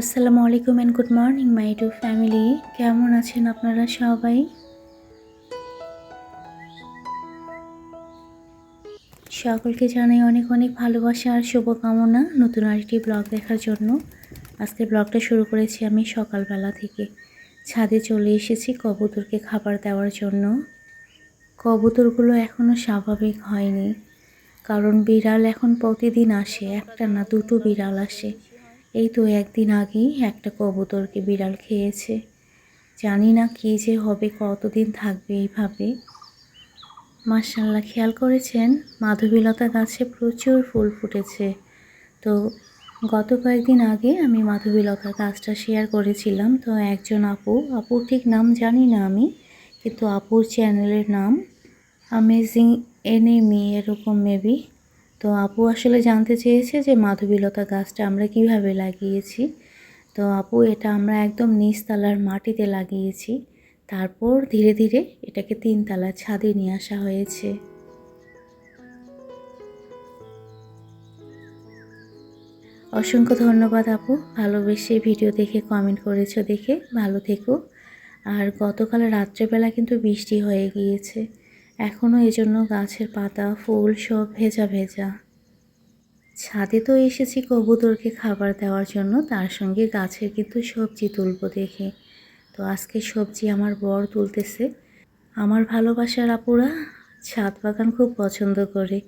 আসসালামু আলাইকুম and good morning my to family কেমন আছেন আপনারা সবাই? সকলকে জানাই অনেক অনেক ভালোবাসা আর শুভকামনা নতুন আরেকটি ব্লগ দেখার জন্য। আজকে ব্লগটা শুরু করেছি আমি সকালবেলা থেকে। ছাদে চলে এসেছি কবুতরকে খাবার দেওয়ার জন্য। কবুতরগুলো এখনও স্বাভাবিক হয়নি, কারণ বিড়াল এখন প্রতিদিন আসে, একটা না দুটো বিড়াল আসে। এই তো একদিন আগেই একটা কবুতরকে বিড়াল খেয়েছে। জানি না কী যে হবে, কতদিন থাকবে এইভাবে। মার্শাল্লাহ খেয়াল করেছেন? মাধবীলতা গাছে প্রচুর ফুল ফুটেছে। তো গত কয়েকদিন আগে আমি মাধবীলতা গাছটা শেয়ার করেছিলাম। তো একজন আপু, আপুর ঠিক নাম জানি না আমি, কিন্তু আপুর চ্যানেলের নাম আমেজিং এনিমি এরকম মেবি তো আপু আসলে জানতে চেয়েছে যে মাধবীলতা গাছটা আমরা কীভাবে লাগিয়েছি। তো আপু, এটা আমরা একদম নিচতলার মাটিতে লাগিয়েছি। তারপর ধীরে ধীরে এটাকে তিনতলার ছাদে নিয়ে আসা হয়েছে। অসংখ্য ধন্যবাদ আপু। ভালোবেসে ভিডিও দেখে, কমেন্ট করেছ দেখে। ভালো থেকো। আর গতকাল রাত্রেবেলা কিন্তু বৃষ্টি হয়ে গিয়েছে। এখনও এজন্য গাছের পাতা, ফুল সব ভেজা ভেজা। ছাদে তো এসেছি কবুতরকে খাবার দেওয়ার জন্য, তার সঙ্গে গাছের কিন্তু সবজি তুলব দেখে। তো আজকে সবজি আমার বর তুলতেছে। আমার ভালোবাসার আপুরা ছাদ বাগান খুব পছন্দ করে।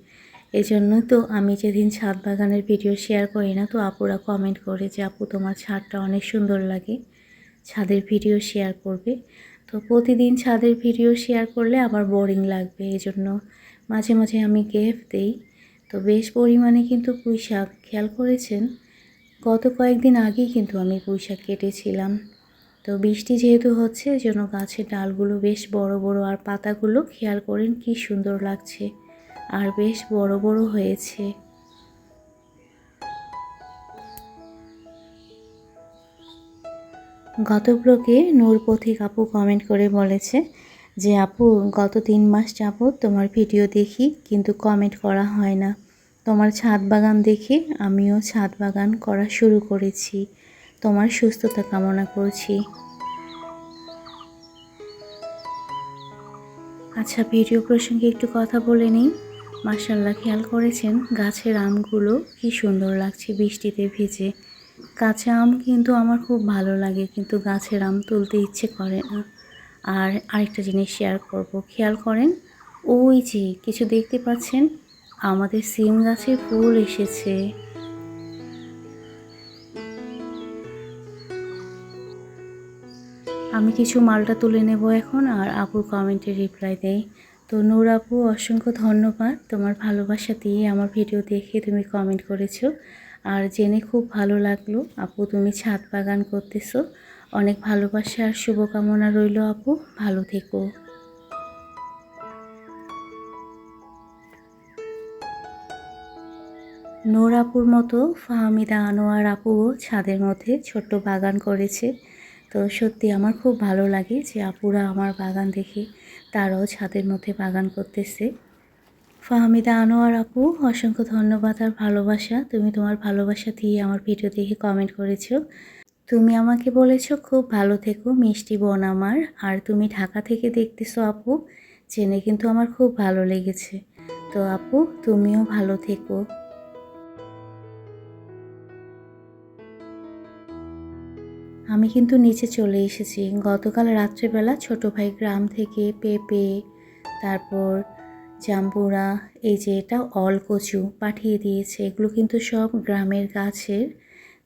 এজন্যই তো আমি যেদিন ছাদ বাগানের ভিডিও শেয়ার করি না, তো আপুরা কমেন্ট করে যে, আপু, তোমার ছাদটা অনেক সুন্দর লাগে। ছাদের ভিডিও শেয়ার করবে। তো প্রতিদিন ছাদের ভিডিও শেয়ার করলে আমার বোরিং লাগবে এই জন্য মাঝে মাঝে আমি গেফ দিই। তো বেশ পরিমাণে কিন্তু পুঁই শাক খেয়াল করেছেন? গত কয়েকদিন আগেই কিন্তু আমি পুঁই শাক কেটেছিলাম। তো বৃষ্টি যেহেতু হচ্ছে জন্য গাছের ডালগুলো বেশ বড় বড় আর পাতাগুলো খেয়াল করেন কি সুন্দর লাগছে। আর বেশ বড় বড় হয়েছে। গত ব্লগে নূর পথিক আপু কমেন্ট করে বলেছে যে, আপু, গত তিন মাস যাবৎ তোমার ভিডিও দেখি, কিন্তু কমেন্ট করা হয় না। তোমার ছাদ বাগান দেখে আমিও ছাদ বাগান করা শুরু করেছি। তোমার সুস্থতা কামনা করছি। আচ্ছা ভিডিও প্রসঙ্গে একটু কথা বলে নিই। মার্শাল্লাহ খেয়াল করেছেন গাছের আমগুলো কি সুন্দর লাগছে বৃষ্টিতে ভিজে। কাঁচা আম কিন্তু আমার খুব ভালো লাগে, কিন্তু গাছের আম তুলতে ইচ্ছে করে না। আর আরেকটা জিনিস শেয়ার করব, খেয়াল করেন, ওই যে কিছু দেখতে পাচ্ছেন, আমাদের সিম গাছে ফুল এসেছে। আমি কিছু মালটা তুলে নেব এখন, আর আপুর কমেন্টে রিপ্লাই দেই তো নূর আপু, অসংখ্য ধন্যবাদ। তোমার ভালোবাসা দিয়ে আমার ভিডিও দেখে তুমি কমেন্ট করেছ। আর জেনে খুব ভালো লাগল। আপু, তুমি ছাদ বাগান করতেছো। অনেক ভালোবাসা আর শুভকামনা রইল আপু। ভালো থেকো। নূর আপুর মতো ফাহমিদা আনোয়ার আপুও ছাদের মধ্যে ছোট্ট বাগান করেছে। তো সত্যি আমার খুব ভালো লাগে যে আপুরা আমার বাগান দেখে তারাও ছাদের মধ্যে বাগান করতেছে। ফাহমিদা আনোয়ার আপু, অসংখ্য ধন্যবাদ আর ভালোবাসা। তুমি তোমার ভালোবাসা দিয়ে আমার ভিডিও দেখে কমেন্ট করেছ। তুমি আমাকে বলেছ, খুব ভালো থেকো, মিষ্টি বোন আমার। আর তুমি ঢাকা থেকে দেখতেছো আপু, জেনে কিন্তু আমার খুব ভালো লেগেছে। তো আপু, তুমিও ভালো থেকো। আমি কিন্তু নিচে চলে এসেছি। গতকাল রাত্রেবেলা ছোট ভাই গ্রাম থেকে পেঁপে, তারপর জাম্বুরা, এই যে এটা অল কচু পাঠিয়ে দিয়েছে, এগুলো কিন্তু সব গ্রামের গাছের।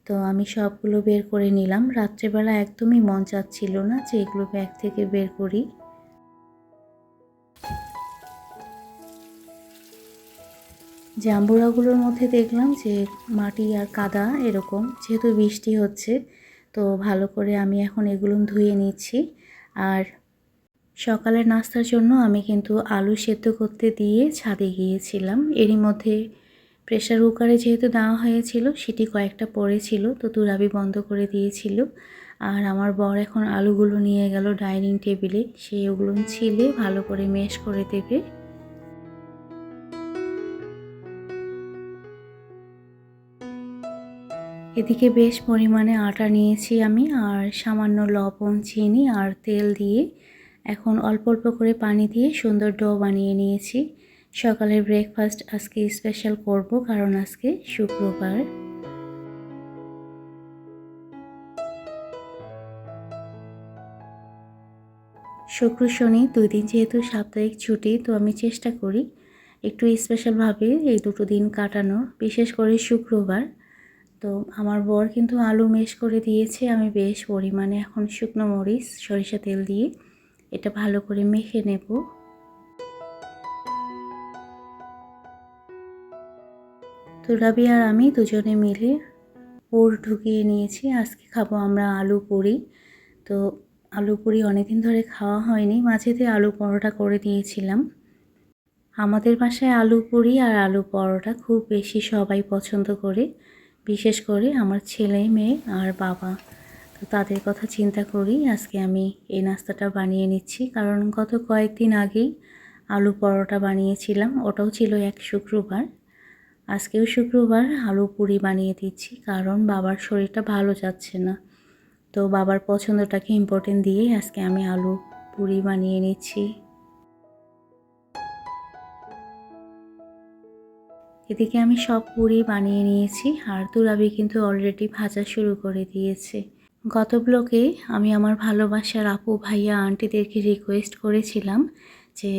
তো আমি সবগুলো বের করে নিলাম। রাত্রেবেলা একদমই মন চাচ্ছিল না যে এগুলো ব্যাগ থেকে বের করি। জাম্বুরাগুলোর মধ্যে দেখলাম যে মাটি আর কাদা এরকম, যেহেতু বৃষ্টি হচ্ছে, তো ভালো করে আমি এখন এগুলো ধুয়ে নিচ্ছি। আর সকালের নাস্তার জন্য আমি কিন্তু আলু সেদ্ধ করতে দিয়ে ছাদে গিয়েছিলাম। এরই মধ্যে প্রেশার কুকারে যেহেতু দেওয়া হয়েছিল, সেটি কয়েকটা পড়েছিল তো তুরাবি বন্ধ করে দিয়েছিল। আর আমার বর এখন আলুগুলো নিয়ে গেল ডাইনিং টেবিলে। সে ওগুলো ছিলে ভালো করে মেশ করে দেবে। এদিকে বেশ পরিমাণে আটা নিয়েছি আমি, আর সামান্য লবণ, চিনি আর তেল দিয়ে এখন অল্প অল্প করে পানি দিয়ে সুন্দর ডো বানিয়ে নিয়েছি। সকালের ব্রেকফাস্ট আজকে স্পেশাল করব কারণ আজকে শুক্রবার। শুক্র শনি দুই দিন যেহেতু সাপ্তাহিক ছুটি, তো আমি চেষ্টা করি একটু স্পেশালভাবে এই দুটো দিন কাটানোর, বিশেষ করে শুক্রবার। তো আমার বর কিন্তু আলু মেশ করে দিয়েছে, আমি বেশ পরিমাণে এখন শুকনো মরিচ, সরিষা তেল দিয়ে এটা ভালো করে মেখে নেব। তো রাবি আর আমি দুজনে মিলে পুর ঢুকিয়ে নিয়েছি। আজকে খাব আমরা আলু পুরি। তো আলু পুরি অনেকদিন ধরে খাওয়া হয়নি, মাঝেতে আলু পরোটা করে দিয়েছিলাম। আমাদের বাসায় আলু পুরি আর আলু পরোটা খুব বেশি সবাই পছন্দ করে। বিশেষ করে আমার ছেলে, মেয়ে আর বাবা। তো তাদের কথা চিন্তা করি। আজকে আমি এই নাস্তাটা বানিয়ে নিচ্ছি। কারণ গত কয়েকদিন আগেই আলু পরোটা বানিয়েছিলাম। ওটাও ছিল এক শুক্রবার। আজকেও শুক্রবার আলু পুরি বানিয়ে দিচ্ছি। কারণ বাবার শরীরটা ভালো যাচ্ছে না। তো বাবার পছন্দটাকে ইম্পর্টেন্ট দিয়ে আজকে আমি আলু পুরি বানিয়ে নিচ্ছি। এদিকে আমি সব পুরি বানিয়ে নিয়েছি। আর তুরাবি কিন্তু অলরেডি ভাজা শুরু করে দিয়েছে। গত ব্লকে আমি আমার ভালোবাসার আপু ভাইয়া আন্টিদেরকে রিকোয়েস্ট করেছিলাম যে,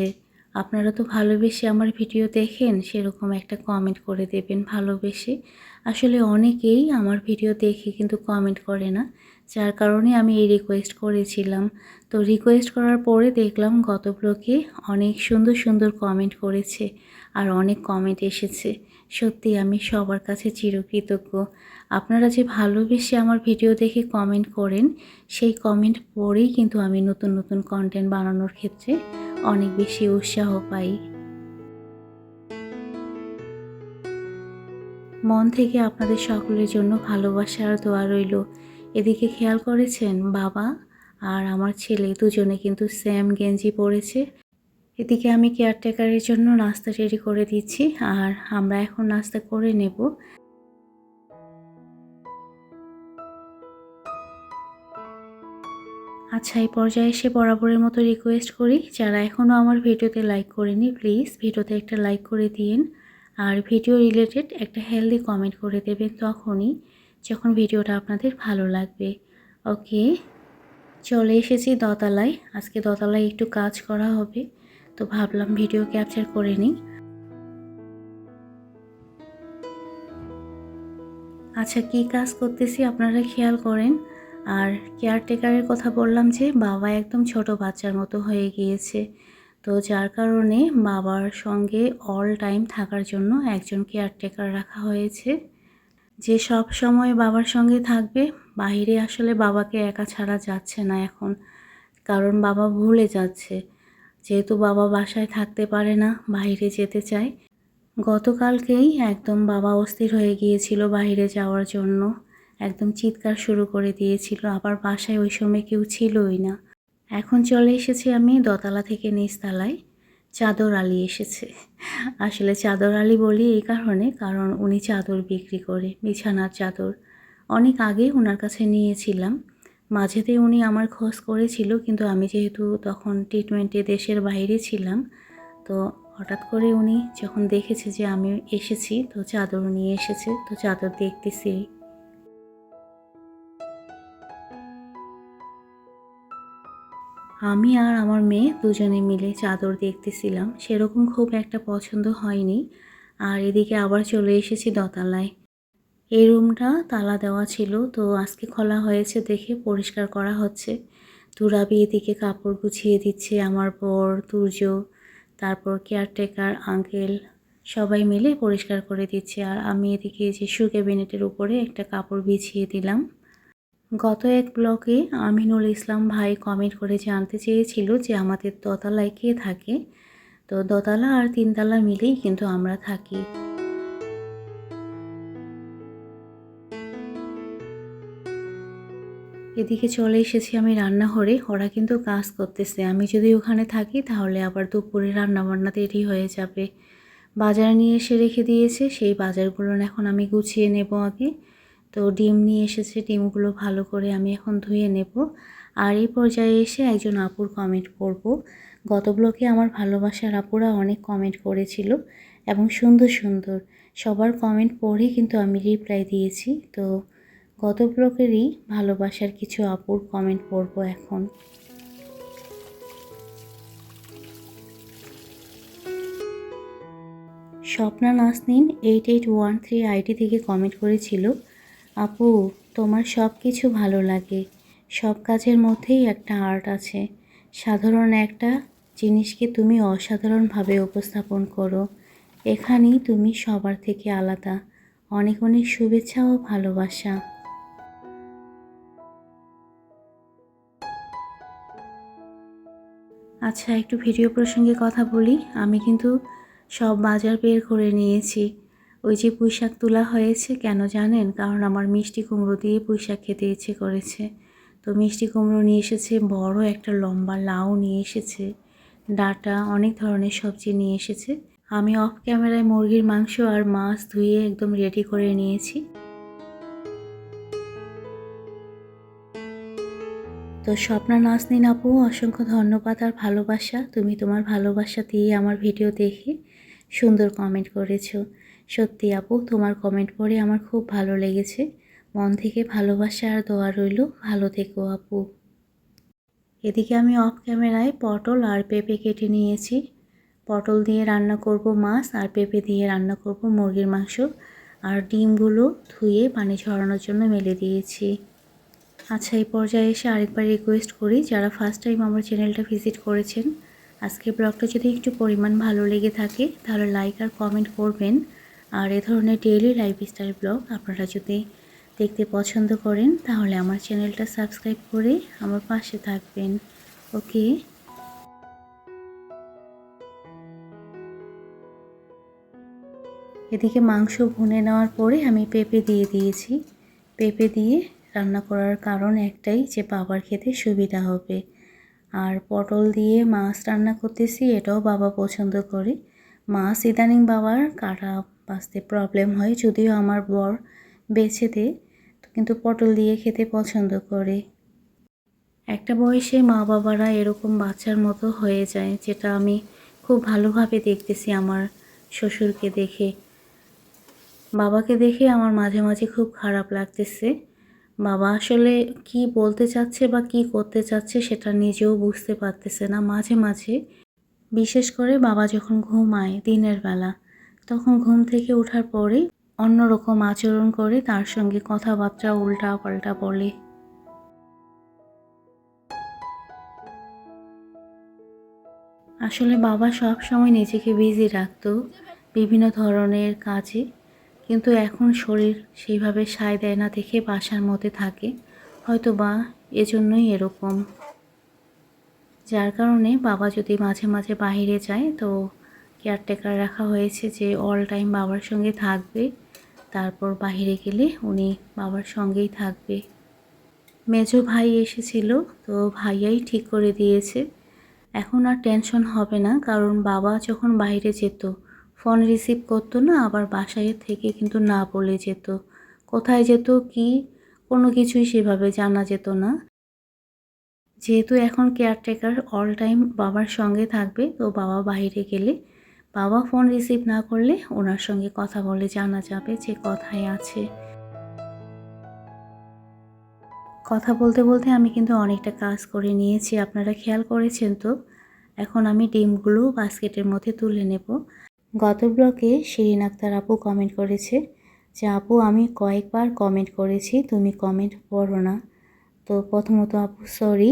আপনারা তো ভালোবেসে আমার ভিডিও দেখেন, সেরকম একটা কমেন্ট করে দেবেন ভালোবেসে। আসলে অনেকেই আমার ভিডিও দেখে কিন্তু কমেন্ট করে না, যার কারণে আমি এই রিকোয়েস্ট করেছিলাম। তো রিকোয়েস্ট করার পরে দেখলাম গত ব্লকে অনেক সুন্দর সুন্দর কমেন্ট করেছে, আর অনেক কমেন্ট এসেছে। সত্যি আমি সবার কাছে চিরকৃতজ্ঞ। আপনারা যে ভালোবেসে আমার ভিডিও দেখে কমেন্ট করেন, সেই কমেন্ট পরেই কিন্তু আমি নতুন নতুন কন্টেন্ট বানানোর ক্ষেত্রে অনেক বেশি উৎসাহ পাই। মন থেকে আপনাদের সকলের জন্য ভালোবাসা দোয়া রইল। এদিকে খেয়াল করেছেন বাবা আর আমার ছেলে দুজনে কিন্তু সেম গেঞ্জি পরেছে। এদিকে আমি কেয়ারটেকারের জন্য নাস্তা রেডি করে দিচ্ছি, আর আমরা এখন নাস্তা করে নেব। আচ্ছা এই পর্যায়ে এসে বরাবরের মতো রিকোয়েস্ট করি, যারা এখনও আমার ভিডিওতে লাইক করেনি প্লিজ ভিডিওতে একটা লাইক করে দিন, আর ভিডিও রিলেটেড একটা হেলদি কমেন্ট করে দেবেন তখনই, যখন ভিডিওটা আপনাদের ভালো লাগবে। ওকে চলে এসেছি দতালায়, আজকে দতালায় একটু কাজ করা হবে। তো ভাবলাম ভিডিও ক্যাপচার করে নিই। আচ্ছা কি কাজ করতেছি আপনারা খেয়াল করেন। আর কেয়ারটেকারের কথা বললাম যে, বাবা একদম ছোট বাচ্চার মতো হয়ে গিয়েছে। তো যার কারণে বাবার সঙ্গে অল টাইম থাকার জন্য একজন কেয়ারটেকার রাখা হয়েছে। যে সব সময় বাবার সঙ্গে থাকবে বাইরে আসলে বাবাকে একা ছাড়া যাচ্ছে না এখন। কারণ বাবা ভুলে যাচ্ছে। যেহেতু বাবা বাসায় থাকতে পারে না, বাইরে যেতে চায়। গতকালকেই একদম বাবা অস্থির হয়ে গিয়েছিল বাইরে যাওয়ার জন্য। একদম চিৎকার শুরু করে দিয়েছিল, আবার বাসায় ওই সময় কেউ ছিলই না। এখন চলে এসেছি আমি দোতলা থেকে নিচতলায় চাদর আলি এসেছে। আসলে চাদর আলি বলি এই কারণে, কারণ উনি চাদর বিক্রি করে, বিছানার চাদর। অনেক আগে ওনার কাছে নিয়েছিলাম। মাঝেতে উনি আমার খোঁজ করেছিল, কিন্তু আমি যেহেতু তখন ট্রিটমেন্টে দেশের বাইরে ছিলাম, তো হঠাৎ করে উনি যখন দেখেছে যে আমি এসেছি, তো চাদর নিয়ে এসেছে, তো চাদর দেখতেছি। আমি আর আমার মেয়ে দুজনে মিলে চাদর দেখতেছিলাম, সেরকম খুব একটা পছন্দ হয়নি। আর এদিকে আবার চলে এসেছি দতালায়। এই রুমটা তালা দেওয়া ছিল, তো আজকে খোলা হয়েছে দেখে পরিষ্কার করা হচ্ছে। তুরাবি এদিকে কাপড় গুছিয়ে দিচ্ছে আমার বর, তুর্য, তারপর কেয়ারটেকার, আঙ্কেল, সবাই মিলে পরিষ্কার করে দিচ্ছে। আর আমি এদিকে যে শু ক্যাবিনেটের উপরে একটা কাপড় বিছিয়ে দিলাম। গত এক ব্লকে আমিনুল ইসলাম ভাই কমেন্ট করে জানতে চেয়েছিল যে আমাদের দোতলায় কে থাকে? তো দোতলা আর তিনতলা মিলেই কিন্তু আমরা থাকি। এদিকে চলে এসেছি আমি রান্নাঘরে, ওরা কিন্তু কাজ করতেছে। আমি যদি ওখানে থাকি তাহলে আবার দুপুরে রান্নাবান্না দেরি হয়ে যাবে। বাজার নিয়ে এসে রেখে দিয়েছে, সেই বাজারগুলো এখন আমি গুছিয়ে নেব আগে। তো ডিম নিয়ে এসেছে, ডিমগুলো ভালো করে আমি এখন ধুয়ে নেব। আর এই পর্যায়ে এসে একজন আপুর কমেন্ট পড়ব গত ব্লকে আমার ভালোবাসার আপুরা অনেক কমেন্ট করেছিল এবং সুন্দর সুন্দর। সবার কমেন্ট পড়ে কিন্তু আমি রিপ্লাই দিয়েছি। তো গত ভালোবাসার কিছু আপুর কমেন্ট পড়ব এখন। Swapna Nasnin eight eight one three IT থেকে কমেন্ট করেছিল, আপু, তোমার সব কিছু ভালো লাগে। সব কাজের মধ্যেই একটা আর্ট আছে। সাধারণ একটা জিনিসকে তুমি অসাধারণভাবে উপস্থাপন করো। এখানেই তুমি সবার থেকে আলাদা। অনেক অনেক শুভেচ্ছা ও ভালোবাসা। আচ্ছা একটু ভিডিও প্রসঙ্গে কথা বলি। আমি কিন্তু সব বাজার বের করে নিয়েছি। ওই যে পুঁইশাক তোলা হয়েছে কেন জানেন? কারণ আমার মিষ্টি কুমড়ো দিয়ে পুঁইশাক খেতে ইচ্ছে করেছে। তো মিষ্টি কুমড়ো নিয়ে এসেছে, বড় একটা লম্বা লাউ নিয়ে এসেছে, ডাটা, অনেক ধরনের সবজি নিয়ে এসেছে। আমি অফ ক্যামেরায় মুরগির মাংস আর মাছ ধুয়ে একদম রেডি করে নিয়েছি। তো স্বপ্না নাজনীন আপু, অসংখ্য ধন্যবাদ আর ভালোবাসা। তুমি তোমার ভালোবাসা দিয়ে আমার ভিডিও দেখে সুন্দর কমেন্ট করেছ। সত্যি আপু, তোমার কমেন্ট পড়ে আমার খুব ভালো লেগেছে। মন থেকে ভালোবাসা আর দোয়া রইল। ভালো থেকো আপু। এদিকে আমি অফ ক্যামেরায় পটল আর পেঁপে কেটে নিয়েছি। পটল দিয়ে রান্না করব মাছ আর পেঁপে দিয়ে রান্না করব মুরগির মাংস। আর ডিমগুলো ধুয়ে পানি ঝরানোর জন্য মেলে দিয়েছি। আচ্ছা এই পর্যায়ে এসে আরেকবার রিকোয়েস্ট করি যারা ফার্স্ট টাইম আমার চ্যানেলটা ভিজিট করেছেন। আজকের ব্লগটা যদি একটু পরিমাণ ভালো লেগে থাকে, তাহলে লাইক আর কমেন্ট করবেন। আর এ ধরনের ডেইলি লাইফস্টাইল ব্লগ আপনারা যদি দেখতে পছন্দ করেন, তাহলে আমার চ্যানেলটা সাবস্ক্রাইব করে আমার পাশে থাকবেন। ওকে? এদিকে মাংস ভুনে নেওয়ার পরে আমি পেঁপে দিয়ে দিয়েছি। পেঁপে দিয়ে রান্না করার কারণ একটাই যে বাবার খেতে সুবিধা হবে। আর পটল দিয়ে মাছ রান্না করতেছি, এটাও বাবা পছন্দ করে। মাছ ইদানিং বাবার কাটা বাঁচতে প্রবলেম হয়, যদিও আমার বর বেছে দেয়, কিন্তু পটল দিয়ে খেতে পছন্দ করে। একটা বয়সে মা বাবারা এরকম বাচ্চার মতো হয়ে যায়, যেটা আমি খুব ভালোভাবে দেখতেছি আমার শ্বশুরকে দেখে। বাবাকে দেখে আমার মাঝে মাঝে খুব খারাপ লাগতেছে। বাবা আসলে কি বলতে চাচ্ছে বা কি করতে চাচ্ছে সেটা নিজেও বুঝতে পারতেছে না। মাঝে মাঝে বিশেষ করে বাবা যখন ঘুমায় দিনের বেলা, তখন ঘুম থেকে ওঠার পরে অন্যরকম আচরণ করে, তার সঙ্গে কথাবার্তা উল্টা পাল্টা বলে। আসলে বাবা সব সময় নিজেকে বিজি রাখত। বিভিন্ন ধরনের কাজে কিন্তু এখন শরীর সেইভাবে সায় দেয় না দেখে বাসার মধ্যে থাকে। হয়তো বা এজন্যই এরকম। যার কারণে বাবা যদি মাঝে মাঝে বাহিরে যায়, তো কেয়ারটেকার রাখা হয়েছে যে অল টাইম বাবার সঙ্গে থাকবে। তারপর বাহিরে গেলে উনি বাবার সঙ্গেই থাকবে। মেজো ভাই এসেছিল, তো ভাইয়াই ঠিক করে দিয়েছে। এখন আর টেনশন হবে না, কারণ বাবা যখন বাইরে যেত ফোন রিসিভ করতো না, আবার বাসায় থেকে কিন্তু না বলে যেত। কোথায় যেত, কি? কোনো কিছুই সেভাবে জানা যেত না। যেহেতু এখন কেয়ারটেকার অল টাইম বাবার সঙ্গে থাকবে, তো বাবা বাইরে গেলে বাবা ফোন রিসিভ না করলে ওনার সঙ্গে কথা বলে জানা যাবে যে কথায় আছে। কথা বলতে বলতে আমি কিন্তু অনেকটা কাজ করে নিয়েছি। আপনারা খেয়াল করেছেন তো? এখন আমি ডিমগুলো বাস্কেটের মধ্যে তুলে নেব। গত ব্লকে শিরিন আক্তার আপু কমেন্ট করেছে যে, আপু, আমি কয়েকবার কমেন্ট করেছি, তুমি কমেন্ট পড়ো না। তো প্রথমত, আপু সরি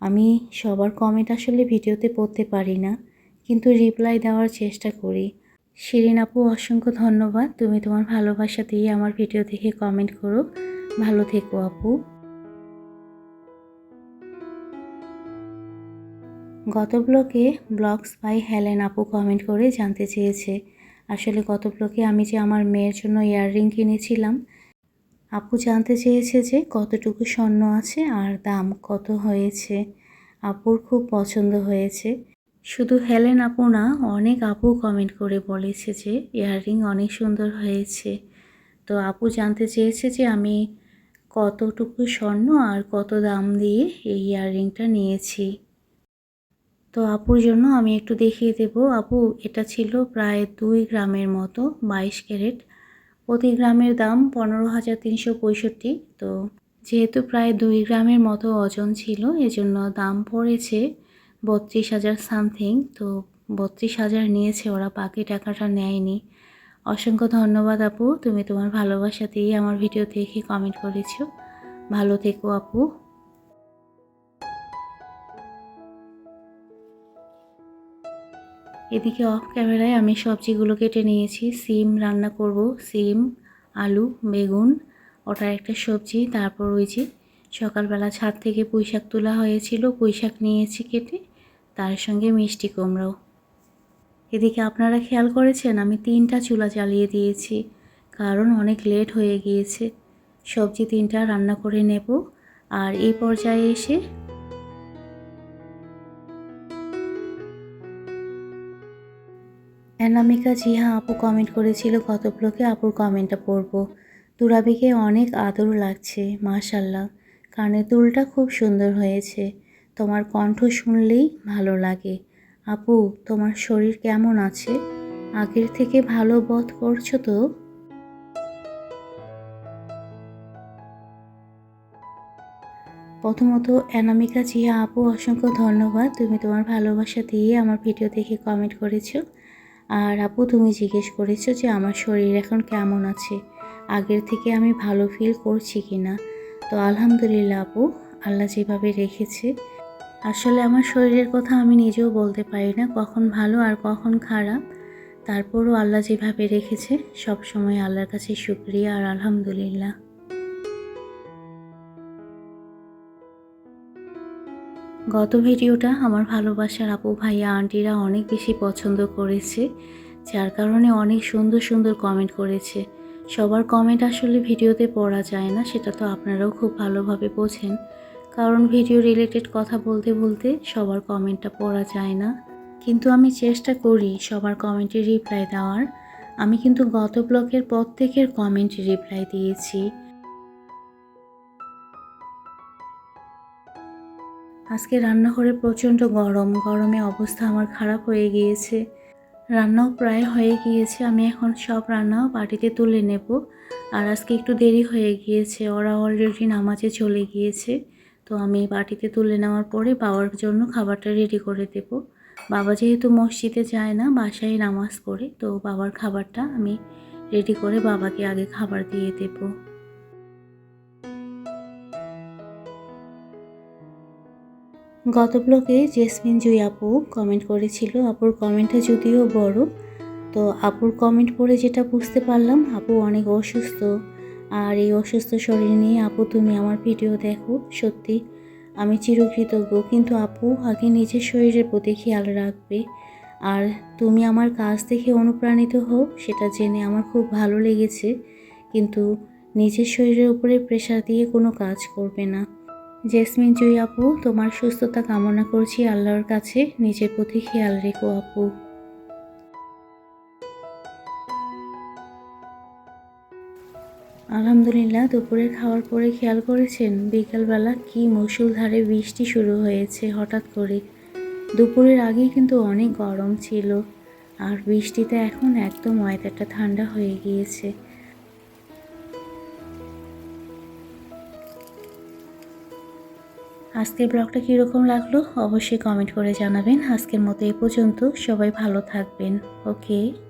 আমি সবার কমেন্ট আসলে ভিডিওতে পড়তে পারি না, কিন্তু রিপ্লাই দেওয়ার চেষ্টা করি। শিরিন আপু, অসংখ্য ধন্যবাদ, তুমি তোমার ভালোবাসা দিয়ে আমার ভিডিও দেখে কমেন্ট করো। ভালো থেকো, আপু। গত ব্লকে ব্লগস বাই হেলেন আপু কমেন্ট করে জানতে চেয়েছে। আসলে গত ব্লকে আমি যে আমার মেয়ের জন্য ইয়াররিং কিনেছিলাম, আপু জানতে চেয়েছে যে কতটুকু স্বর্ণ আছে আর দাম কত হয়েছে। আপুর খুব পছন্দ হয়েছে। শুধু হেলেন আপু না, অনেক আপু কমেন্ট করে বলেছে যে ইয়াররিং অনেক সুন্দর হয়েছে। তো আপু জানতে চেয়েছে যে আমি কতটুকু স্বর্ণ আর কত দাম দিয়ে এই ইয়াররিংটা নিয়েছি। তো আপুর জন্য আমি একটু দেখিয়ে দেব। আপু, এটা ছিল প্রায় দুই গ্রামের মতো, বাইশ ক্যারেট। প্রতি গ্রামের দাম পনেরো হাজার তিনশো পঁয়ষট্টি। তো যেহেতু প্রায় দুই গ্রামের মতো ওজন ছিল, এজন্য দাম পড়েছে বত্রিশ হাজার সামথিং। তো বত্রিশ হাজার নিয়েছে ওরা, বাকি টাকাটা নেয়নি। অসংখ্য ধন্যবাদ আপু, তুমি তোমার ভালোবাসা দিয়ে আমার ভিডিও দেখে কমেন্ট করেছ। ভালো থেকো আপু। এদিকে অফ ক্যামেরায় আমি সবজিগুলো কেটে নিয়েছি। সিম রান্না করব, সিম, আলু, বেগুন, ওটার একটা সবজি, তারপর ওই যে সকালবেলা ছাদ থেকে পুঁই শাক তোলা হয়েছিল পুঁই শাক নিয়েছি কেটে, তার সঙ্গে মিষ্টি কুমড়াও এদিকে আপনারা খেয়াল করেছেন, আমি তিনটা চুলা জ্বালিয়ে দিয়েছি, কারণ অনেক লেট হয়ে গিয়েছে। সবজি তিনটা রান্না করে নেব, আর এই পর্যায়ে এসে অ্যানামিকা জিহা আপু কমেন্ট করেছিল গত ব্লকে আপুর কমেন্টটা পড়ব? তুরাবিকে অনেক আদর লাগছে মাশাল্লাহ কানের দুলটা খুব সুন্দর হয়েছে। তোমার কণ্ঠ শুনলেই ভালো লাগে। আপু, তোমার শরীর কেমন আছে? আগের থেকে ভালো বোধ করছ তো? প্রথমত, অ্যানামিকা জিয়া আপু, অসংখ্য ধন্যবাদ। তুমি তোমার ভালোবাসা দিয়ে আমার ভিডিও দেখে কমেন্ট করেছ। আর আপু, তুমি জিজ্ঞেস করেছ যে আমার শরীর এখন কেমন আছে? আগের থেকে আমি ভালো ফিল করছি কি না তো আলহামদুলিল্লাহ আপু, আল্লাহ যেভাবে রেখেছে। আসলে আমার শরীরের কথা আমি নিজেও বলতে পারি না, কখন ভালো আর কখন খারাপ। তারপরও আল্লাহ যেভাবে রেখেছে সব সময় আল্লাহর কাছে শুক্রিয়া আর আলহামদুলিল্লাহ। গত ভিডিওটা আমার ভালোবাসার আপু ভাইয়া আন্টিরা অনেক বেশি পছন্দ করেছে, যার কারণে অনেক সুন্দর সুন্দর কমেন্ট করেছে। সবার কমেন্ট আসলে ভিডিওতে পড়া যায় না, সেটা তো আপনারাও খুব ভালোভাবে বোঝেন। কারণ ভিডিও রিলেটেড কথা বলতে বলতে সবার কমেন্টটা পড়া যায় না। কিন্তু আমি চেষ্টা করি সবার কমেন্টে রিপ্লাই দেওয়ার। আমি কিন্তু গত ব্লকের প্রত্যেকের কমেন্ট রিপ্লাই দিয়েছি। আজকে রান্নাঘরে প্রচণ্ড গরম। গরমে অবস্থা আমার খারাপ হয়ে গিয়েছে। রান্নাও প্রায় হয়ে গিয়েছে। আমি এখন সব রান্নাও বাটিতে তুলে নেব। আর আজকে একটু দেরি হয়ে গিয়েছে। ওরা অলরেডি নামাজে চলে গিয়েছে। তো আমি বাটিতে তুলে নেওয়ার পরে বাবার জন্য খাবারটা রেডি করে দেব। বাবা যেহেতু মসজিদে যায় না, বাসায় নামাজ পড়ে, তো বাবার খাবারটা আমি রেডি করে বাবাকে আগে খাবার দিয়ে দেবো। গত ব্লকে জেসমিন জুই আপু কমেন্ট করেছিল, আপুর কমেন্টটা যদিও বড়, তো আপুর কমেন্ট পড়ে যেটা বুঝতে পারলাম, আপু অনেক অসুস্থ। আর এই অসুস্থ শরীর নিয়ে আপু তুমি আমার ভিডিও দেখো, সত্যি আমি চিরকৃতজ্ঞ, কিন্তু আপু আগে নিজের শরীরের প্রতি খেয়াল রাখবে। আর তুমি আমার কাজ দেখে অনুপ্রাণিত হও, সেটা জেনে আমার খুব ভালো লেগেছে, কিন্তু নিজের শরীরের উপরে প্রেশার দিয়ে কোনো কাজ করবে না। জেসমিন জুই আপু, তোমার সুস্থতা কামনা করছি আল্লাহর কাছে। নিজের প্রতি খেয়াল রেখো আপু। আলহামদুলিল্লাহ, দুপুরের খাওয়ার পরে খেয়াল করেছেন? বিকালবেলা কি মুসুলধারে বৃষ্টি শুরু হয়েছে হঠাৎ করে। দুপুরের আগেই কিন্তু অনেক গরম ছিল। আর বৃষ্টিতে এখন একদম ওয়েদারটা ঠান্ডা হয়ে গিয়েছে। আজকের ব্লগটা কীরকম লাগল অবশ্যই কমেন্ট করে জানাবেন। আজকের মতো এই পর্যন্ত। সবাই ভালো থাকবেন। ওকে।